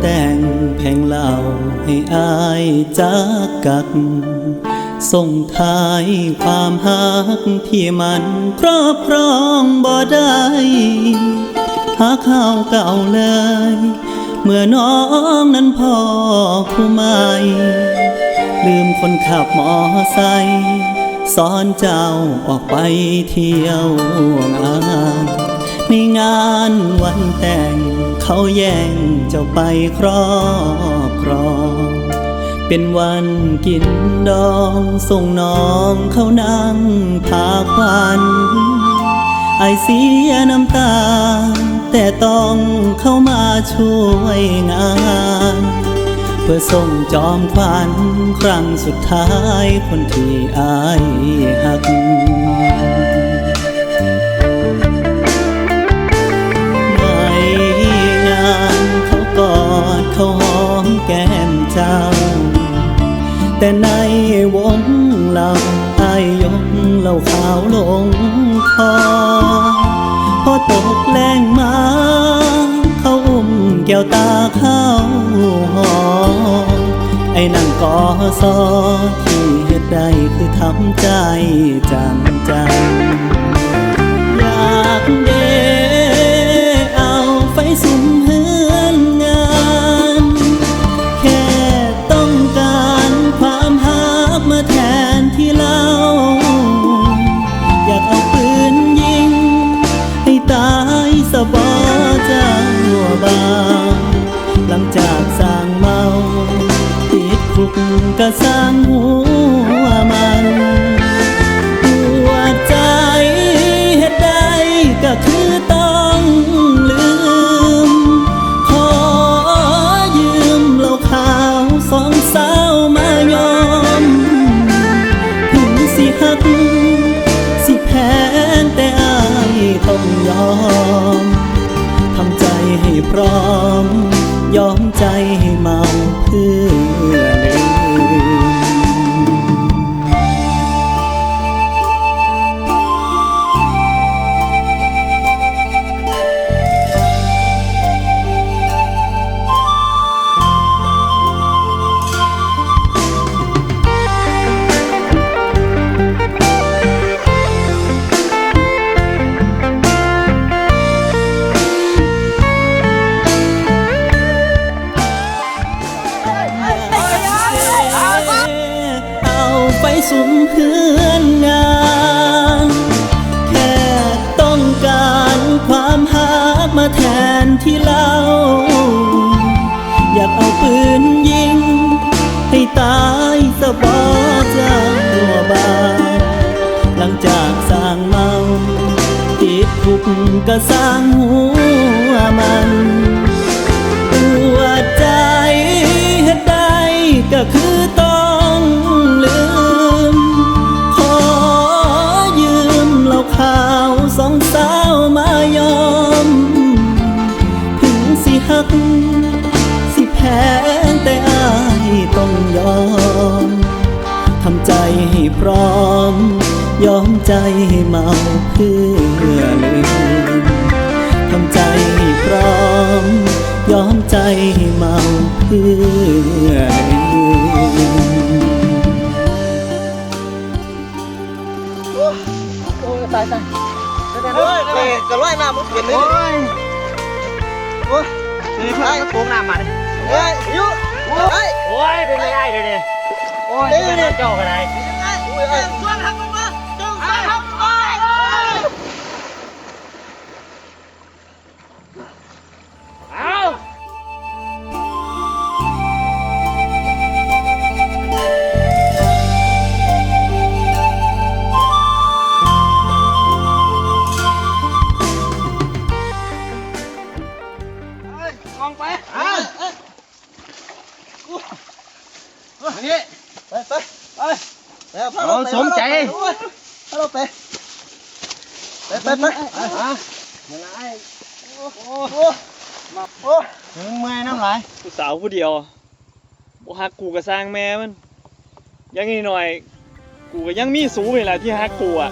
แต่งแผงเหล่าให้อายจากกัก ส่งท้ายความหักที่มันครอบครองบ่ได้หาข้าวเก่าเลย เมื่อน้องนั้นพ่อผู้ใหม่ลืมคนขับมอไซค์สอนเจ้าออกไปเที่ยวงานในงานวันแต่ง เขาแย่งเจ้าไปครอบครอง เป็นวันกินดองส่งน้องเขานั่งพาควันไอเสียน้ำตา แต่ต้องเข้ามาช่วยงาน เพื่อส่งจอมขวัญครั้งสุดท้ายคนที่อายหัก เราอายยกเหล่าขาวลงคอพอตกแรงมาเขาอุ้มแก้วตาเข้าหอไอ้นั่งกอซอที่เหตุใดคือทำใจจังจังอยากเด บางหลังจากสร้างเมาติดคุกก็สร้างหัวมันหัวใจเหตุใดก็คือต้องลืม ขอยืมเหล่าขาวสองสาวมายอมถึงสิหักสิแพ้แต่อายต้องยอม ให้พร้อม ยอมใจให้เมาเพื่อ สุมเพื่อนงานแค่ต้องการความหักมาแทนที่เราอยากเอาปืนยิง ให้ตายสะบอเจ้าบาหลังจากสร้างเมาติดคุกก็สร้างหัวมันหัวใจเหตุใดก็คือ ก สิแพ้แต่อายต้องยอม ทำใจให้พร้อม ยอมใจให้เมาเพื่อลืม ทำใจให้พร้อม ยอมใจให้เมาเพื่อลืมโอ้ยตายตายเฮ้ยเฮ้ยกระไรน้ำมันเปลี่ยนเลย โอ้ยโอ้ยนี่พายโค้งน้ำมาเลยเฮ้ยยุเฮ้ยโอ้ยเป็นไม่ได้เลยเนี่ยโอ้ยเป็นไม่เจ้ากันไหนเฮ้ยส่วนหักลงมา อันนี้ไปไปไปเราสมใจเราไปไปไปไปอะยังไงโอ้โหมาโอ้มึงเมื่อยน้ำไหลผู้สาวผู้เดียวบ่ฮักกูก็สร้างแม่มัน ยังอีกหน่อย กูก็ยังมีสูงนี่แหละที่ฮักกูอะ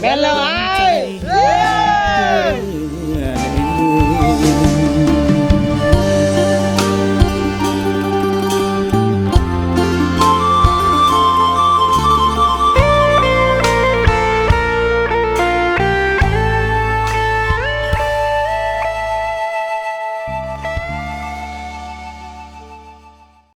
แม่นแล้วไอ้เพื่อลืม